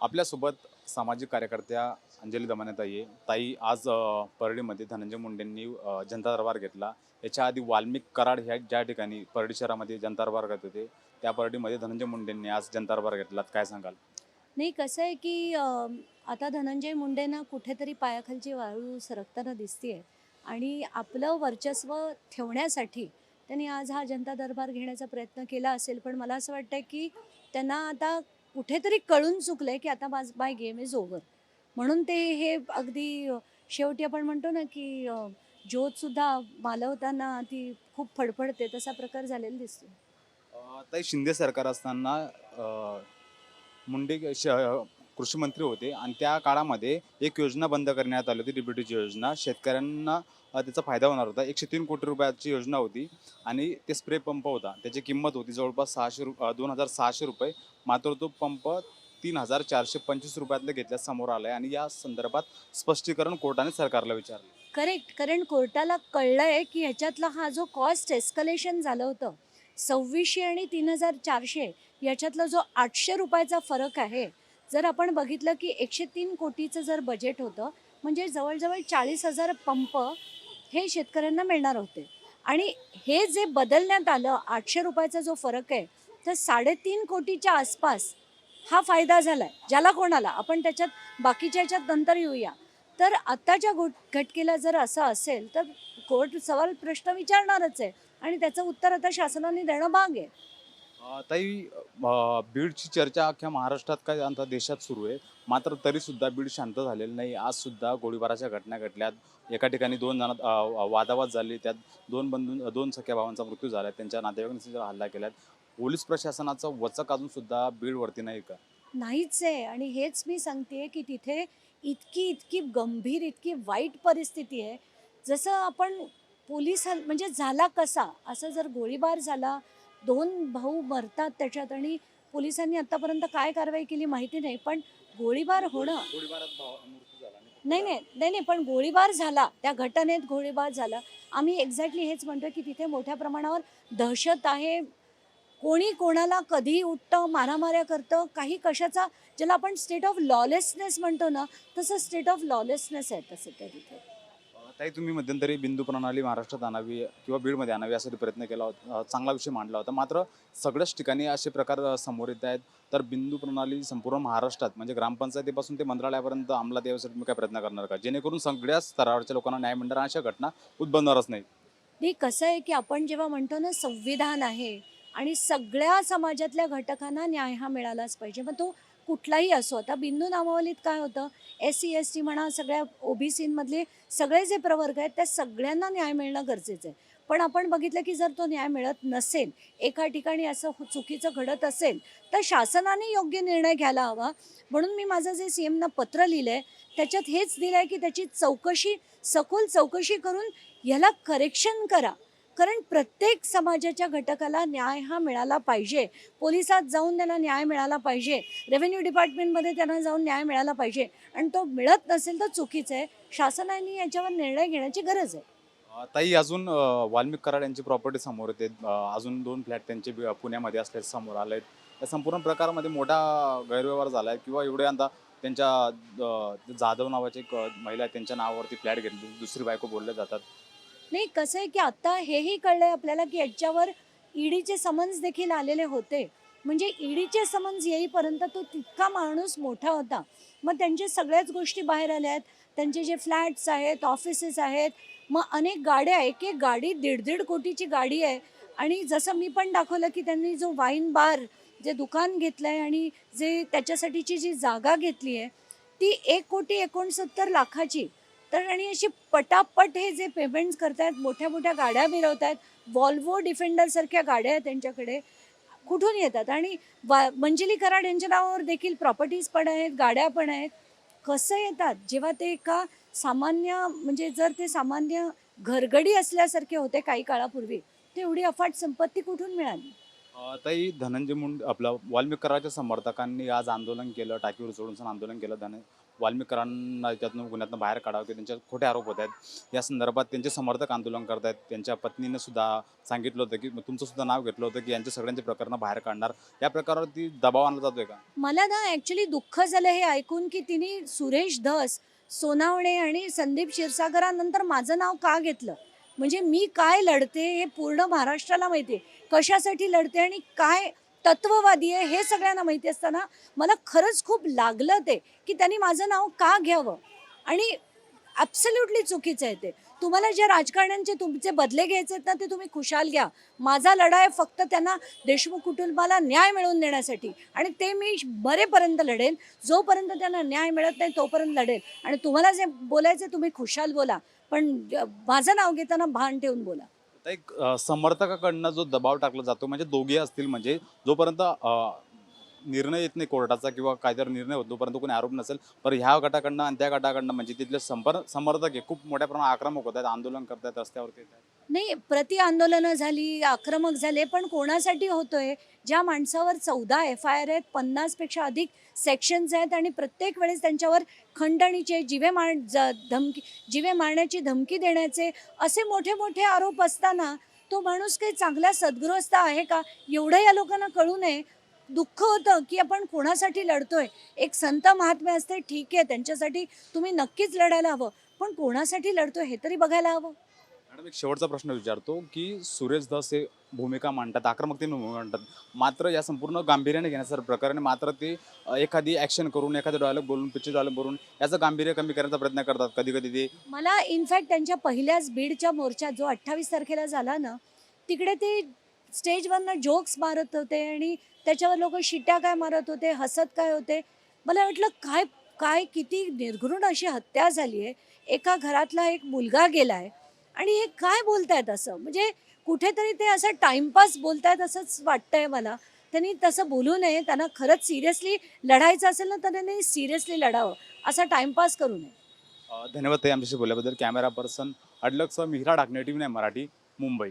आपल्यासोबत सामाजिक कार्यकर्त्या अंजली दमाने ताई आहे. ताई आज परळीमध्ये धनंजय मुंडेंनी जनता दरबार घेतला. याच्या आधी वाल्मिक कराड ह्या ज्या ठिकाणी परळी शहरामध्ये जनता दरबार घेत होते त्या परळीमध्ये धनंजय मुंडेंनी आज जनता दरबार घेतला. काय सांगाल? नाही कसं आहे की आता धनंजय मुंडेंना कुठेतरी पायाखालची वाळू सरकताना दिसतीये. आणि आपलं वर्चस्व ठेवण्यासाठी त्यांनी आज हा जनता दरबार घेण्याचा प्रयत्न केला असेल. पण मला असं वाटतं की त्यांना आता कुठेतरी कळून चुकलंय की आता माझ बाय गेम इज ओव्हर म्हणून ते हे अगदी शेवटी आपण म्हणतो ना की ज्योतसुद्धा मालवताना ती खूप फडफडते तसा प्रकार झालेला दिसतो. ताई शिंदे सरकार असताना मुंडे श- कृषी मंत्री होते आणि त्या काळामध्ये एक योजना बंद करण्यात आली होती डीबीटीची योजना. शेतकऱ्यांना त्याचा फायदा होणार होता. एकशे तीन कोटी रुपयाची योजना होती आणि ते स्प्रे पंप होता. त्याची किंमत होती जवळपास सहाशे रु दोन हजार सहाशे रुपये. मात्र तो पंप तीन हजार चारशे पंचवीस रुपयातलं घेतल्यास समोर आलं आहे आणि या संदर्भात स्पष्टीकरण कोर्टाने सरकारला विचारलं. करेक्ट कारण कोर्टाला कळलंय की ह्याच्यातला हा जो कॉस्ट एस्कलेशन झालं होतं सव्वीसशे आणि तीन हजार चारशे याच्यातला जो आठशे रुपयाचा फरक आहे जर आपण बघितलं की एकशे तीन कोटीचं जर बजेट होतं म्हणजे जवळजवळ चाळीस हजार पंप हे शेतकऱ्यांना मिळणार होते. आणि हे जे बदलण्यात आलं आठशे रुपयाचा जो फरक आहे तर साडेतीन कोटीच्या आसपास हा फायदा झाला आहे ज्याला कोणाला? आपण त्याच्यात बाकीच्या याच्यात नंतर येऊया. तर आत्ताच्या गोट घटकेला जर असं असेल तर कोर्ट सवाल प्रश्न विचारणारच आहे. आणि त्याचं उत्तर आता शासनाने देणं भाग आहे. ताई बीडची चर्चा अख्ख्या महाराष्ट्रात काय आता देशात सुरू आहे. मात्र तरी सुद्धा बीड शांत झालेलं नाही. आज सुद्धा गोळीबाराच्या घटना घडल्यात. एका ठिकाणी दोन जणात वादावाद झाली. त्यात दोन बंधू दोन सख्या भावांचा मृत्यू झाला. त्यांच्या नातेवाईकांनी सुद्धा हल्ला केल्यात पोलीस प्रशासनाचा वचक अजून सुद्धा बीडवरती नाही का? नाहीच आहे. आणि हेच मी सांगते की तिथे इतकी इतकी गंभीर इतकी वाईट परिस्थिती आहे. जसं आपण पोलीस हल म्हणजे झाला कसा? असं जर गोळीबार झाला दोन भाऊ मरतात त्याच्यात आणि पोलिसांनी आत्तापर्यंत काय कारवाई केली माहिती नाही पण गोळीबार होणं. नाही नाही नाही नाही पण गोळीबार झाला. त्या घटनेत गोळीबार झाला. आम्ही एक्झॅक्टली हेच म्हणतो की तिथे मोठ्या प्रमाणावर दहशत आहे. कोणी कोणाला कधी उठतं मारामाऱ्या करतं काही कशाचा ज्याला आपण स्टेट ऑफ लॉलेसनेस म्हणतो ना तसं स्टेट ऑफ लॉलेसनेस आहे तसं त्या तिथे. अ, ताई तुम्ही मध्यंतरी बिंदू प्रणाली महाराष्ट्रात आणावी किंवा बीडमध्ये आणावी यासाठी प्रयत्न केला होता चांगला विषय मांडला होता. मात्र सगळ्याच ठिकाणी असे प्रकार समोर येत आहेत. तर बिंदू प्रणाली संपूर्ण महाराष्ट्रात म्हणजे ग्रामपंचायतीपासून ते मंत्रालयापर्यंत अंमलात यासाठी तुम्ही काय प्रयत्न करणार का? जेणेकरून सगळ्या स्तरावरच्या लोकांना न्याय मिळणार अशा घटना उद्भवणारच नाही. हे कसं आहे की आपण जेव्हा म्हणतो ना संविधान आहे आणि सगळ्या समाजातल्या घटकांना न्याय हा मिळालाच पाहिजे. मग तो कुठलाही असो. आता बिंदू नामावलीत काय होतं? एस सी एस टी म्हणा सगळ्या ओबीसीमधले सगळे जे प्रवर्ग आहेत त्या सगळ्यांना न्याय मिळणं गरजेचं आहे. पण आपण बघितलं की जर तो न्याय मिळत नसेल एका ठिकाणी असं हो, चुकीचं घडत असेल तर शासनाने योग्य निर्णय घ्यायला हवा. म्हणून मी माझं जे सी एमना पत्र लिहिलं आहे त्याच्यात हेच दिलं आहे की त्याची चौकशी सखोल चौकशी करून ह्याला करेक्शन करा. कारण प्रत्येक समाजाच्या घटकाला न्याय हा मिळाला पाहिजे. पोलिसात जाऊन त्यांना न्याय मिळाला पाहिजे. रेव्हेन्यू डिपार्टमेंटमध्ये त्यांना जाऊन न्याय मिळाला पाहिजे. आणि तो मिळत नसेल तर चुकीचं आहे. शासनाने याच्यावर निर्णय घेण्याची गरज आहे. ताई अजून वाल्मिक कराड यांची प्रॉपर्टी समोर येते. अजून दोन फ्लॅट त्यांचे पुण्यामध्ये असल्याचे समोर आले आहेत. या संपूर्ण प्रकारामध्ये मोठा गैरव्यवहार झाला आहे किंवा एवढे आता त्यांच्या जाधव नावाची एक महिला त्यांच्या नावावरती फ्लॅट घेतली. दुसरी बायको बोलल्या जातात. नाही कसं आहे की आत्ता हेही कळलं आहे आपल्याला की याच्यावर ईडीचे समन्स देखील आलेले होते. म्हणजे ईडीचे समन्स येईपर्यंत तो तितका माणूस मोठा होता. मग त्यांच्या सगळ्याच गोष्टी बाहेर आल्या आहेत. त्यांचे जे फ्लॅट्स आहेत ऑफिसेस आहेत मग अनेक गाड्या एक एक गाडी दीड दीड कोटीची गाडी आहे. आणि जसं मी पण दाखवलं की त्यांनी जो वाईन बार जे दुकान घेतलं आहे आणि जे त्याच्यासाठीची जी जागा घेतली आहे ती एक कोटी एकोणसत्तर लाखाची. तर आणि अशी पटापट हे जे पेमेंट्स करतायत मोठ्या मोठ्या गाड्या मिळवत वॉल्वो डिफेंडरसारख्या गाड्या आहेत त्यांच्याकडे कुठून येतात? आणि वा मंजिली कराड यांच्या नावावर देखील प्रॉपर्टीज पण आहेत गाड्या पण आहेत. कसं येतात? जेव्हा ते एका सामान्य म्हणजे जर ते सामान्य घरगडी असल्यासारखे होते काही काळापूर्वी ते एवढी अफाट संपत्ती कुठून मिळाली? ताई धनंजय मुंडे आपलं वाल्मिकराच्या समर्थकांनी आज आंदोलन केलं टाकीवर सोडून आंदोलन केलं. धन वाल्मिकरांना त्यातून गुन्ह्यातून बाहेर काढावं की त्यांच्या खोटे आरोप होत आहेत. या संदर्भात त्यांचे समर्थक आंदोलन करत आहेत. त्यांच्या पत्नीनं सुद्धा सांगितलं होतं की तुमचं सुद्धा नाव घेतलं होतं की यांच्या सगळ्यांचे प्रकरणं बाहेर काढणार. या प्रकारावरती दबाव आणला जातोय का? मला ना ॲक्च्युली दुःख झालं हे ऐकून की तिने सुरेश धस सोनावणे आणि संदीप क्षीरसागरानंतर माझं नाव का घेतलं? म्हणजे मी काय लढते हे पूर्ण महाराष्ट्राला माहिती आहे. कशासाठी लढते आणि काय तत्ववादी आहे हे सगळ्यांना माहिती असताना मला खरंच खूप लागलं ते की त्यांनी माझं नाव का घ्यावं? आणि ॲब्सल्युटली चुकीचं आहे ते. तुम्हाला ज्या राजकारण्यांचे तुमचे बदले घ्यायचे आहेत ना ते तुम्ही खुशाल घ्या. माझा लढा आहे फक्त त्यांना देशमुख कुटुंबाला न्याय मिळवून देण्यासाठी. आणि ते मी बरेपर्यंत लढेन जोपर्यंत त्यांना न्याय मिळत नाही तोपर्यंत लढेल. आणि तुम्हाला जे बोलायचं तुम्ही खुशाल बोला. पण माझं नाव घेताना भान ठेवून बोला. एक समर्थकाकडनं जो दबाव टाकला जातो म्हणजे दोघे असतील म्हणजे जोपर्यंत निर्णय येत नाही कोर्टाचा किंवा कायद्यावर निर्णय होतो परंतु कोणी आरोप नसेल पण ह्या गटाकडनं आणि त्या गटाकडनं म्हणजे तिथले संपर समर्थक हे खूप मोठ्या प्रमाणात आक्रमक होत आहेत आंदोलन करतात रस्त्यावरती येत आहेत. नाही प्रति आंदोलनं झाली आक्रमक झाले पण कोणासाठी होतोय? ज्या माणसावर चौदा एफ आय आर आहेत पन्नासपेक्षा अधिक सेक्शन्स आहेत आणि प्रत्येक वेळेस त्यांच्यावर खंडणीचे जिवे मार धमकी जिवे मारण्याची धमकी देण्याचे असे मोठे मोठे आरोप असताना तो माणूस काही चांगला सद्गृहस्थ आहे का? एवढं या लोकांना कळू नये. दुःख होतं की आपण कोणासाठी लढतोय? एक संत महात्मे असते ठीक आहे त्यांच्यासाठी तुम्ही नक्कीच लढायला हवं. पण कोणासाठी लढतोय हे तरी बघायला हवं. मॅडम एक शेवटचा प्रश्न विचारतो की सुरेश धस हे भूमिका मांडतात आक्रमकतेने भूमिका मांडतात. मात्र या संपूर्ण गांभीर्याने घेण्याचं प्रकरण आहे. मात्र ते अ, एखादी ॲक्शन करून एखादं डायलॉग बोलून पिक्चर डायलॉग बोलून याचं गांभीर्य कमी करण्याचा प्रयत्न करतात कधी कधी ते. मला इनफॅक्ट त्यांच्या पहिल्याच बीडच्या मोर्चात जो अठ्ठावीस तारखेला झाला ना तिकडे ते स्टेजवरनं जोक्स मारत होते आणि त्याच्यावर लोक शिट्या काय मारत होते हसत काय होते? मला वाटलं काय काय किती निर्घृण अशी हत्या झाली आहे. एका घरातला एक मुलगा गेलाय आणि हे काय बोलतायत असं? म्हणजे कुठेतरी ते असं टाइमपास बोलतायत असंच वाटतंय मला. त्यांनी तसं बोलू नये त्यांना खरंच सिरियसली लढायचं असेल ना तर त्यांनी सिरियसली लढावं. असा टाइमपास करू नये. धन्यवाद ते आमच्याशी बोलल्याबद्दल. कॅमेरा पर्सन अडलकसह मिहिरा टाकणे टीव्ही नाही मराठी मुंबई.